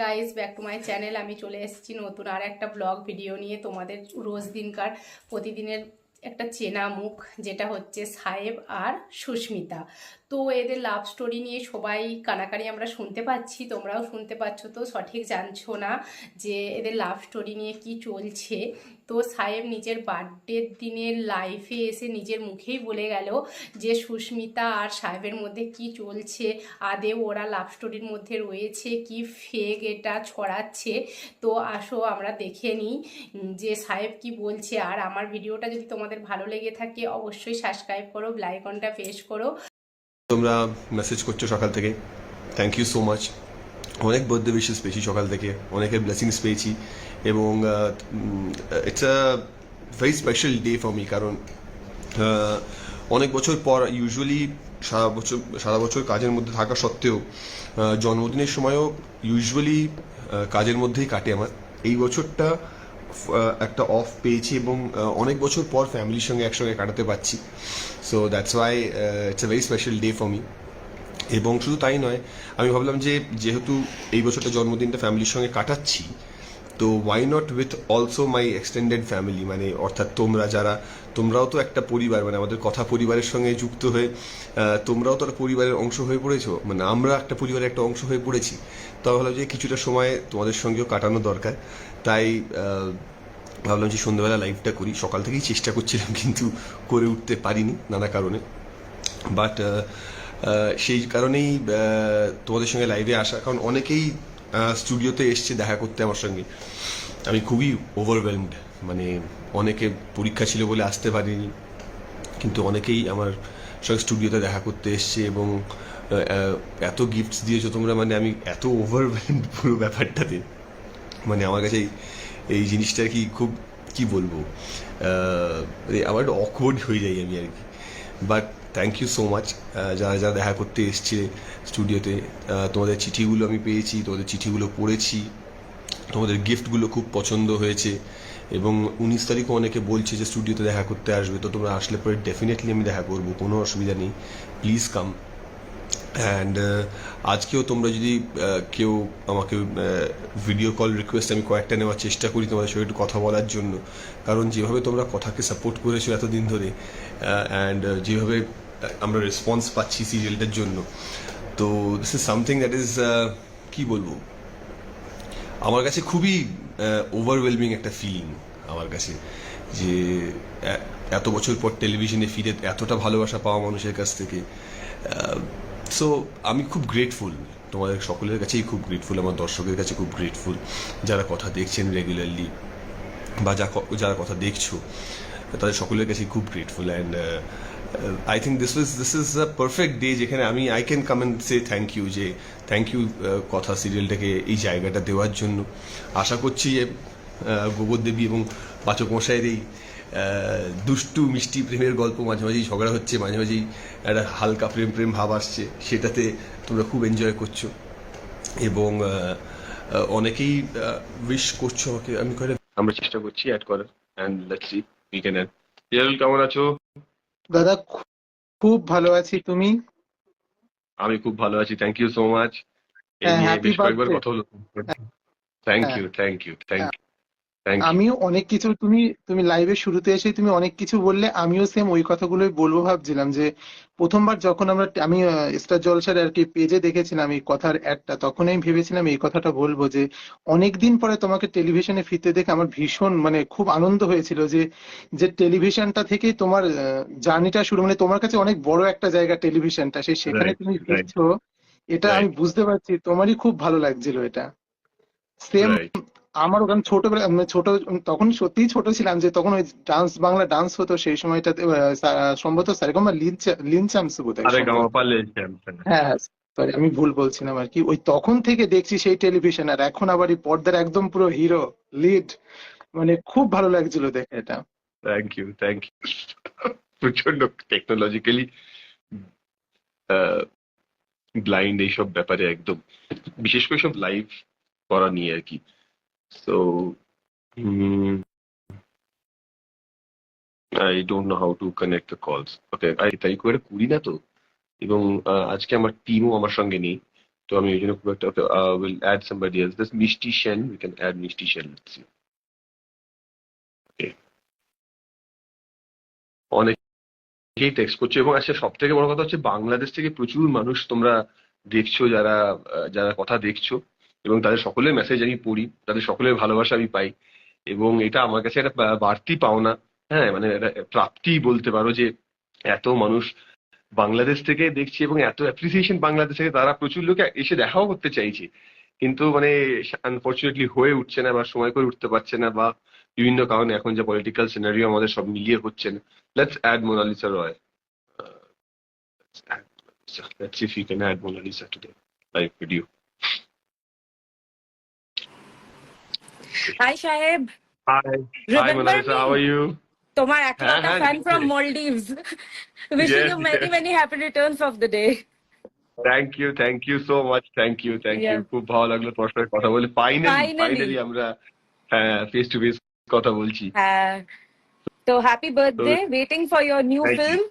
Guys back to my channel আমি চলে এসেছি নতুন আর একটা ব্লগ ভিডিও নিয়ে তোমাদের রোজ দিনকার প্রতিদিনের একটা চেনা মুখ, যেটা হচ্ছে সাহেব আর সুস্মিতা। তো এদের লাভ স্টোরি নিয়ে সবাই কানাকানি আমরা শুনতে পাচ্ছি, তোমরাও শুনতে পাচ্ছ তো, সঠিক জানছো না যে এদের লাভ স্টোরি নিয়ে কি চলছে। তো সাহেব নিজের বার্থডের দিনের লাইফে এসে নিজের মুখেই বলে গেল যে সুস্মিতা আর সাহেবের মধ্যে কি চলছে আদেও ওরা লাভ স্টোরির মধ্যে রয়েছে, কি ফেক এটা ছড়াচ্ছে। তো আসো আমরা দেখে নিই যে সাহেব কি বলছে। আর আমার ভিডিওটা যদি তোমাদের ভালো লেগে থাকে অবশ্যই সাবস্ক্রাইব করো লাইকনটা প্রেস করো। তোমরা মেসেজ করছ সকাল থেকে। থ্যাংক ইউ সো মাচ অনেক বার্থডে উইশেস পেয়েছি সকাল থেকে। অনেকের ব্লেসিংস পেয়েছি। এবং it's a very special day for me কারণ অনেক বছর পর ইউজুয়ালি সারা বছর সারা বছর কাজের মধ্যে থাকা সত্ত্বেও জন্মদিনের সময়ও ইউজুয়ালি কাজের মধ্যেই কাটে আমার। এই বছরটা একটা অফ পেয়েছি এবং অনেক বছর পর ফ্যামিলির সঙ্গে একসঙ্গে কাটাতে পারছি। So that's why it's a very special day for me এবং শুধু তাই নয়, আমি ভাবলাম যে, যেহেতু এই বছরটা জন্মদিনটা ফ্যামিলির সঙ্গে কাটাচ্ছি তো why not with also my extended family মানে অর্থাৎ তোমরা যারা, তোমরাও তো একটা পরিবার মানে আমাদের কথা পরিবারের সঙ্গে যুক্ত হয়ে তোমরাও তো পরিবারের অংশ হয়ে পড়েছো? মানে আমরা একটা পরিবারের একটা অংশ হয়ে পড়েছি। তো ভাবলাম যে কিছুটা সময় তোমাদের সঙ্গেও কাটানো দরকার। তাই ভাবলাম যে সন্ধ্যাবেলা লাইভটা করি। সকাল থেকেই চেষ্টা করছিলাম, কিন্তু করে উঠতে পারিনি নানা কারণে। বাট সেই কারণেই তোমাদের সঙ্গে লাইভে আসা। কারণ অনেকেই স্টুডিওতে এসছে দেখা করতে আমার সঙ্গে। আমি খুবই ওভারওয়েলমড মানে অনেকে পরীক্ষা ছিল বলে আসতে পারিনি, কিন্তু অনেকেই আমার সঙ্গে স্টুডিওতে দেখা করতে এসছে এবং এত গিফটস দিয়েছ তোমরা মানে আমি এত ওভারওয়েলমড পুরো ব্যাপারটাতে। মানে আমার কাছে এই- জিনিসটা কি খুব, কি বলব মানে আমার অকওয়ার্ড হয়ে যাই আমি আর কি। But thank you so much যারা যারা দেখা করতে এসছে স্টুডিওতে তোমাদের চিঠিগুলো আমি পেয়েছি, তোমাদের চিঠিগুলো পড়েছি, তোমাদের গিফটগুলো খুব পছন্দ হয়েছে এবং উনিশ তারিখও অনেকে বলছে যে স্টুডিওতে দেখা করতে আসবে, তো তোমরা আসলে পরে ডেফিনেটলি আমি দেখা করব, কোনো অসুবিধা নেই। প্লিজ কাম অ্যান্ড আজকেও তোমরা যদি কেউ আমাকে ভিডিও কল রিকোয়েস্ট আমি কয়েকটা নেওয়ার চেষ্টা করি তোমাদের সঙ্গে একটু কথা বলার জন্য। কারণ যেভাবে তোমরা কথাকে সাপোর্ট করেছ এতদিন ধরে অ্যান্ড যেভাবে আমরা রেসপন্স পাচ্ছি সিরিয়ালটার জন্য। তো this is something that is কী বলব? আমার কাছে খুবই ওভারওয়েলমিং একটা ফিলিং আমার কাছে। যে এত বছর পর টেলিভিশনে ফিরে এতটা ভালোবাসা পাওয়া মানুষের কাছ থেকে সো আমি খুব গ্রেটফুল তোমাদের সকলের কাছেই খুব গ্রেটফুল আমার দর্শকের কাছে খুব গ্রেটফুল যারা কথা দেখছেন রেগুলারলি বা যা যারা কথা দেখছ তাদের সকলের কাছেই খুব grateful and I think this was this is a perfect day যেখানে আমি I can come and say thank you যে থ্যাংক ইউ কথা সিরিয়ালটাকে এই জায়গাটা দেওয়ার জন্য। আশা করছি যে আহ, গোবর দেবী এবং পাচক মশাইয়ের এই দুষ্টু মিষ্টি প্রেমের গল্প মাঝে মাঝেই ঝগড়া হচ্ছে মাঝে মাঝেই একটা হালকা প্রেম প্রেম ভাব আসছে সেটাতে তোমরা খুব এনজয় করছ। এবং আহ, আহ, অনেকেই উইশ করছ আমাকে আমি করে আমরা চেষ্টা করছি অ্যাড করার and let's see we can add কেমন আছো? দাদা খুব ভালো আছি তুমি? আমি খুব ভালো আছি থ্যাংক ইউ সো মাচ এই হ্যাঁ, নিয়ে বেশ কয়েকবার কথা হলো thank. You thank you thank you thank আমিও অনেক কিছু তুমি তুমি লাইভে শুরুতে এসে তুমি অনেক কিছু বললে আমিও সেম ওই কথাগুলোই বলব ভাবছিলাম যে প্রথমবার যখন আমরা আমি স্টার জলসার আর কি পেজে দেখেছিলাম এই কথার অ্যাডটা তখন আমি ভেবেছিলাম এই কথাটা বলব যে অনেকদিন পরে তোমাকে টেলিভিশনে ফিরতে দেখে আমার ভীষণ মানে খুব আনন্দ হয়েছিল যে যে টেলিভিশনটা থেকেই তোমার জার্নিটা শুরু মানে তোমার কাছে অনেক বড় একটা জায়গা টেলিভিশনটা সেই সেখানে তুমি. ফিরছো এটা আমি বুঝতে পারছি তোমারই খুব ভালো লাগছিল এটা। সেম আমার ওখানে ছোটবেলা মানে ছোট তখন সত্যিই ছোট ছিলাম যে তখন ওই ডান্স বাংলা ডান্স হতো সেই সময়টাতে সম্ভবত সারেগামা লিনচামস বোধহয় হ্যাঁ সরি আমি ভুল বলছিলাম আর কি। ওই তখন থেকে দেখছি সেই টেলিভিশন আর এখন আবার এই পর্দার একদম পুরো হিরো লিড মানে খুব ভালো লাগছিল দেখে এটা। থ্যাংক ইউ থ্যাংক ইউ প্রচণ্ড টেকনোলজিক্যালি ব্লাইন্ড এইসব ব্যাপারে একদম বিশেষ করে সব লাইভ করা নিয়ে আর কি। So I don't know how to connect the calls okay I তাই করে করি না তো। এবং আজকে আমার টিমও আমার সঙ্গে নেই। তো আমি এই জন্য খুব একটা will add somebody else this Mishti Sen we can add Mishti Sen let's see অনেকেই টেক্সট করছ এবং আচ্ছা সব থেকে বড় কথা হচ্ছে বাংলাদেশ থেকে প্রচুর মানুষ তোমরা দেখছ যারা যারা কথা দেখছ। এবং তাদের সকলের মেসেজ আমি পড়ি, তাদের সকলের ভালোবাসা আমি পাই এবং এটা আমার কাছে একটা বাড়তি পাওনা। হ্যাঁ মানে প্রাপ্তি বলতে পারো যে এত মানুষ বাংলাদেশ থেকে দেখছি এবং এত অ্যাপ্রিসিয়েশন বাংলাদেশ থেকে, তারা প্রচুর লোকে এসে দেখাও করতে চাইছে। কিন্তু মানে আনফর্চুনেটলি হয়ে উঠছে না বা সময় করে উঠতে পারছে না বা বিভিন্ন কারণে এখন যে পলিটিক্যাল সিনারিও আমাদের সব মিলিয়ে হচ্ছে না। Let's add Monalisa Roy let's see if we can add Mona Lisa to live video. Hi সাহেব Hi, hi Remember Mona Lisa, me? how are you? তোমার একটা হ্যাঁ, ফ্যান হ্যাঁ, ফ্রম নিশ্চয়ই। Maldives wishing Yes, you many yes. Many happy returns of the day Thank you, thank you so much, thank you, thank Yeah. you. খুব ভালো লাগল তোমার সাথে কথা বলে ফাইনালি Finally. ফাইনালি আমরা হ্যাঁ ফেস টু ফেস কথা বলছি হ্যাঁ তো happy birthday waiting for your new Thank you. Film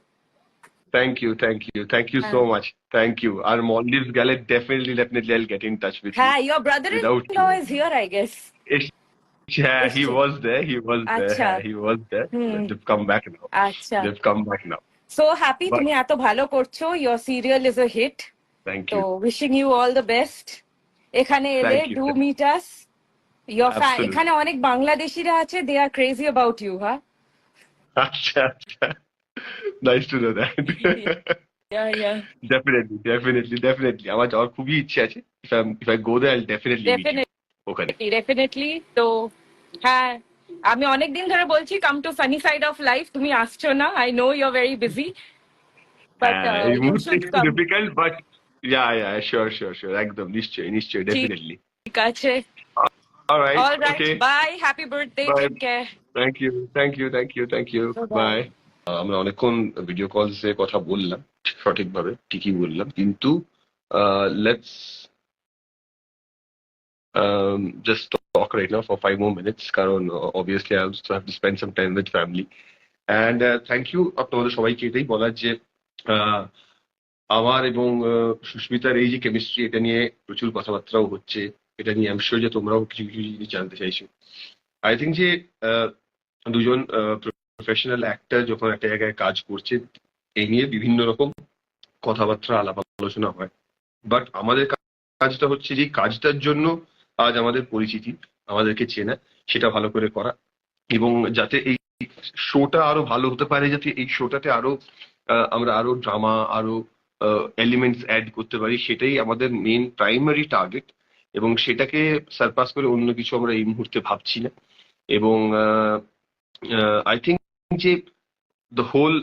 thank you thank you thank you so হ্যাঁ। মাচ থ্যাংক ইউ আর মলডিভস গেলে definitely definitely I'll get in touch with হ্যাঁ your brother in Without law you. Is here I guess Yeah, he Nischay. was there. He was there. Acha. He was there. Hmm. They've come back now. আচ্ছা They've come back now. So happy But- তুমি এত ভালো করছো your serial is a hit Thank তো you. Wishing you all the best এখানে এলে Thank you, do thank you. Meet us your Absolutely. এখানে অনেক বাংলাদেশিরা আছে they are crazy about you হ্যাঁ Acha, acha. Nice to know that. Yeah yeah definitely, definitely, definitely. আমার যাওয়ার খুবই ইচ্ছে আছে. If I if I go there, I'll definitely meet you. Definitely ওখানে. ডেফিনেটলি তো হ্যাঁ আমি অনেকদিন ধরে বলছি come to funny side of life তুমি আসছো না I know you are very busy but হ্যাঁ, এই ইউ মুহূর্তে শুড একটু কাম difficult, but yeah, yeah, sure, sure, sure. একদম নিশ্চয়ই, নিশ্চয়ই, definitely. ঠিক আছে All right, all right okay. Bye happy birthday Bye. Take care thank you thank you thank you thank you Bye-bye. Bye আমরা অনেকক্ষণ video কলসে কথা বললাম সঠিকভাবে ঠিকই বললাম কিন্তু let's just talk right now for five more minutes কারণ obviously I also have to spend some time with family and thank you আপনাদের সবাইকে এটাই বলার যে আমার এবং সুস্মিতার এই যে কেমিস্ট্রি এটা নিয়ে প্রচুর কথাবার্তাও হচ্ছে এটা নিয়ে আমি যে তোমরাও কিছু কিছু জিনিস জানতে চাইছো আই থিঙ্ক যে দুজন প্রফেশনাল অ্যাক্টর যখন একটা জায়গায় কাজ করছে এই নিয়ে বিভিন্ন রকম কথাবার্তা আলাপ আলোচনা হয় বাট আমাদের কাজটা হচ্ছে যে কাজটার জন্য আজ আমাদের পরিচিতি, আমাদেরকে চেনা, সেটা ভালো করে করা এবং যাতে এই শোটা আরও ভালো হতে পারে, যাতে এই শোটাতে আরও আমরা আরও ড্রামা আরও এলিমেন্টস অ্যাড করতে পারি, সেটাই আমাদের মেন প্রাইমারি টার্গেট এবং সেটাকে সারপাস করে অন্য কিছু আমরা এই মুহূর্তে ভাবছি না এবং আই থিঙ্ক যে the whole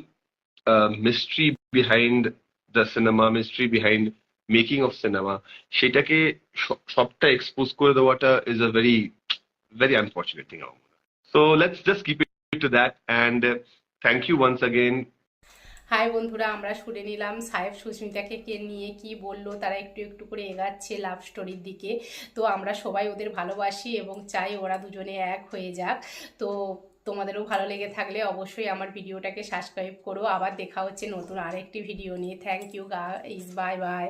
mystery behind the cinema mystery behind making of cinema সেটাকে সবটা এক্সপোজ করে দেওয়াটা is a very very unfortunate thing আমার so let's just keep it to that and thank you once again hi বন্ধুরা, আমরা শুনে নিলাম সাহেব সুস্মিতাকে কে নিয়ে কি বলল, তারা একটু একটু করে এগাচ্ছে লাভ স্টোরির দিকে। তো আমরা সবাই ওদের ভালোবাসি এবং চাই ওরা দুজনে এক হয়ে যাক। তো তোমাদেরও ভালো লেগে থাকলে অবশ্যই আমার ভিডিওটাকে সাবস্ক্রাইব করো। আবার দেখা হচ্ছে নতুন আরেকটি ভিডিও নিয়ে। থ্যাংক ইউ গা ইস বাই বাই